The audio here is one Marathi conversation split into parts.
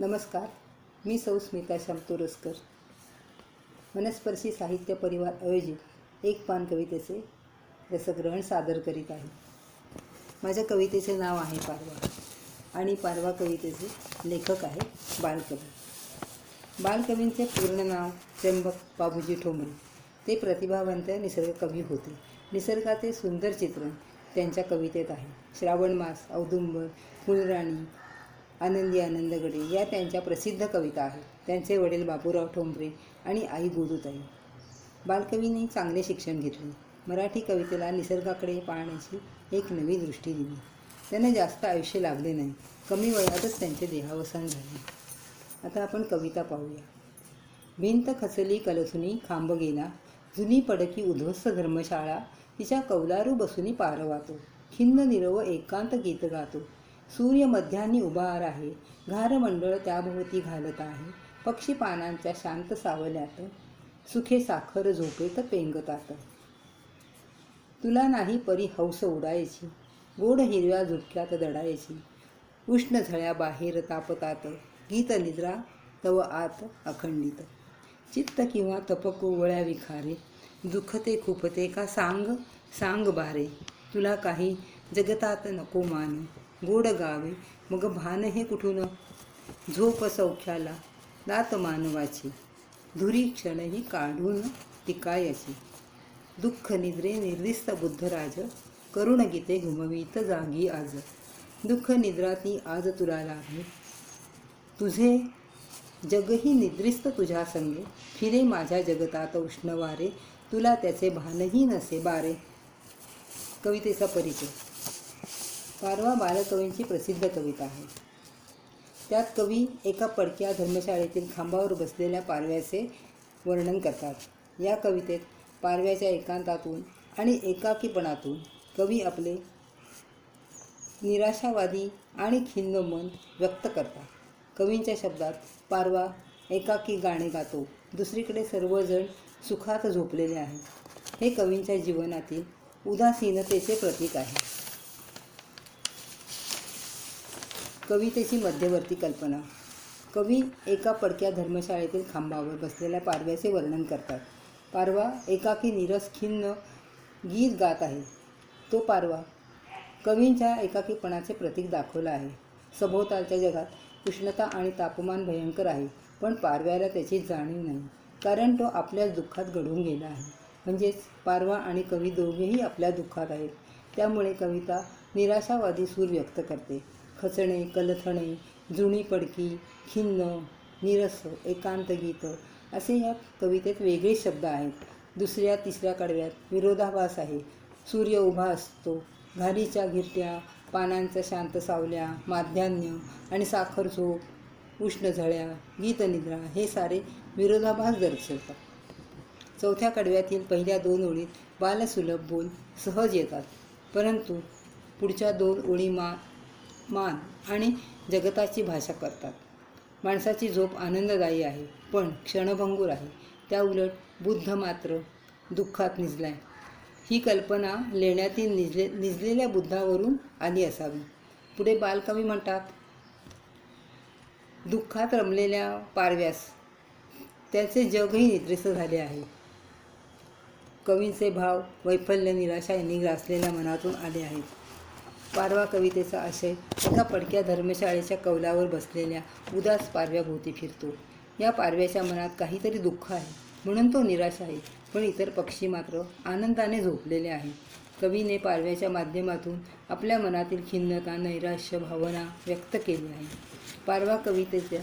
नमस्कार मी सौ स्मिता शामतोरसकर मनस्पर्शी साहित्य परिवार आयोजित एक पान कवितेचे रसग्रहण सादर करीत आहे. माझ्या कवितेचे नाव आहे पारवा आणि पारवा कवितेचे लेखक आहे बालकवी बालकवींचे पूर्ण नाव त्र्यंबक बाबूजी ठोंबरे. ते प्रतिभावंत निसर्ग कवी होते. निसर्गाचे सुंदर चित्रण त्यांच्या कवितेत आहे. श्रावण मास औदुंबर फुलराणी आनंदी आनंदगडे या त्यांच्या प्रसिद्ध कविता आहेत. त्यांचे वडील बाबूराव ठोंबरे आणि आई गोदूताई बालकवींनी चांगले शिक्षण घेतले. मराठी कवितेला निसर्गाकडे पाहण्याची एक नवी दृष्टी दिली. त्यांना जास्त आयुष्य लाभले नाही. कमी वयातच त्यांचे देहावसान झाले. आता आपण कविता पाहूया. भिंत खचली कलसुनी खांब गेला जुनी पडकी उद्ध्वस्त धर्मशाळा. तिच्या कौलारू बसूनी पारवातो. खिन्न निरव एकांत गीत गातो. सूर्य मध्यानी उभा आहे. घारमंडळ त्याभोवती घालत आहे. पक्षी पानांच्या शांत सावल्यात सुखे साखर झोपेत पेंगतात. तुला नाही परी हौस उडायची. गोड हिरव्या झुपक्यात दडायची. उष्ण झळ्या बाहेर तापतात. गीत निद्रा तव आत अखंडित. चित्त किंवा तपकोवळ्या विखारे. दुखते खुपते का सांग? सांग बारे. तुला काही जगतात नको मान. गोड गावे मग भान हे कुठून? झोप सौख्याला दात मानवाची. धुरी क्षणही काढून टिकायची. दुःख निद्रे निर्दिस्त बुद्धराज करुण गीते घुमवीत जागी आज. दुःख निद्रा ती आज तुला लाभे तुझे जगही निद्रिस्त तुझ्या संगे. फिरे माझ्या जगतात उष्णवारे. तुला त्याचे भानही नसे बारे. कवितेचा परिचय. पारवा बालकवींची प्रसिद्ध कविता आहे. त्यात कवी एका पडक्या धर्मशाळेतील खांबावर बसलेल्या पारव्याचे वर्णन करतात. या कवितेत पारव्याच्या एकांतातून आणि एकाकीपणातून कवी आपले निराशावादी आणि खिन्न मन व्यक्त करतात. कवींच्या शब्दात पारवा एकाकी गाणे गातो. दुसरीकडे सर्वजण सुखात झोपलेले आहेत. हे कवींच्या जीवनातील उदासीनतेचे प्रतीक आहे. कवितेची मध्यवर्ती कल्पना. कवी एका पडक्या धर्मशाळेतील खांबावर बसलेल्या पारव्याचे वर्णन करतात. पारवा एकाकी निरस खिन्न गीत गात आहे. तो पारवा कवींच्या एकाकीपणाचे प्रतीक दाखवलं आहे. सभोवतालच्या जगात उष्णता आणि तापमान भयंकर आहे पण पारव्याला त्याची जाणीव नाही कारण तो आपल्याच दुःखात घडून गेला आहे. म्हणजेच पारवा आणि कवी दोघेही आपल्या दुःखात आहेत. त्यामुळे कविता निराशावादी सूर व्यक्त करते. खचणे कलथणे जुनी पडकी खिन्न निरस एकांत गीत असे या कवितेत वेगळे शब्द आहेत. दुसऱ्या तिसऱ्या कडव्यात विरोधाभास आहे. सूर्य उभा असतो. घारीच्या घिरट्या पानांच्या शांत सावल्या माध्यान्य आणि साखर झोप उष्ण झळ्या गीतनिद्रा हे सारे विरोधाभास दर्शवतात. चौथ्या कडव्यातील पहिल्या दोन ओळीत बालसुलभ बोल सहज येतात. परंतु पुढच्या दोन ओळी मा मान आणि जगताची भाषा करतात. माणसाची झोप आनंददायी आहे पण क्षणभंगूर आहे. त्या उलट बुद्ध मात्र दुःखात निजलाय. ही कल्पना लेण्यातील निजले निजलेल्या बुद्धावरून आली असावी. पुढे बालकवी म्हणतात दुःखात रमलेल्या पारव्यास त्याचे जगही निद्रिस्त झाले आहे. कवींचे भाव वैफल्य निराशा यांनी ग्रासलेल्या मनातून आले आहेत. पारवा कवितेचा आशय एका पडक्या धर्मशाळेच्या कौलावर बसलेल्या उदास पारव्याभोवती फिरतो. या पारव्याच्या मनात काहीतरी दुःख आहे. म्हणून तो निराश आहे. पण इतर पक्षी मात्र आनंदाने झोपलेले आहेत. कवीने पारव्याच्या माध्यमातून आपल्या मनातील खिन्नता नैराश्य भावना व्यक्त केली आहे. पारवा कवितेचा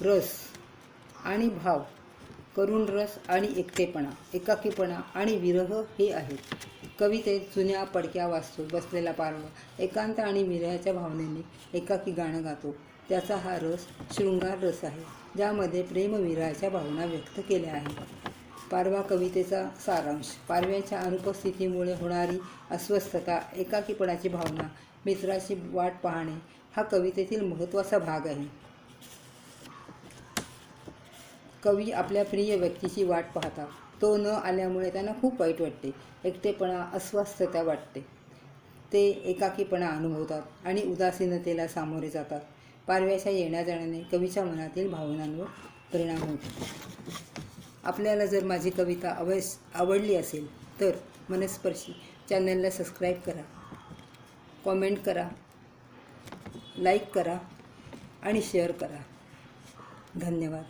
रस आणि भाव करुण रस आणि एकटेपणा एकाकीपणा आणि विरह हे आहेत. कवितेत जुन्या पडक्या वाचतो बसलेला पारवा एकांत आणि विरयाच्या भावनेने एकाकी गाणं गातो. त्याचा हा रस शृंगार रस आहे ज्यामध्ये प्रेमविराच्या भावना व्यक्त केल्या आहेत. पारवा कवितेचा सारांश पारव्याच्या अनुपस्थितीमुळे होणारी अस्वस्थता एकाकीपणाची भावना मित्राची वाट पाहणे हा कवितेतील महत्त्वाचा भाग आहे. कवी आपल्या प्रिय व्यक्तीची वाट पाहतात. तो न आल्यामुळे त्यांना खूप वाईट वाटते. एकटेपणा अस्वस्थता वाटते. ते एकाकीपणा अनुभवतात आणि उदासीनतेला सामोरे जातात. पारव्याच्या येण्या जाण्याने कवीच्या मनातील भावनांवर परिणाम होतो. आपल्याला जर माझी कविता अवयस आवडली असेल तर मनस्पर्शी चॅनलला सबस्क्राईब करा. कॉमेंट करा. लाईक करा आणि शेअर करा. धन्यवाद.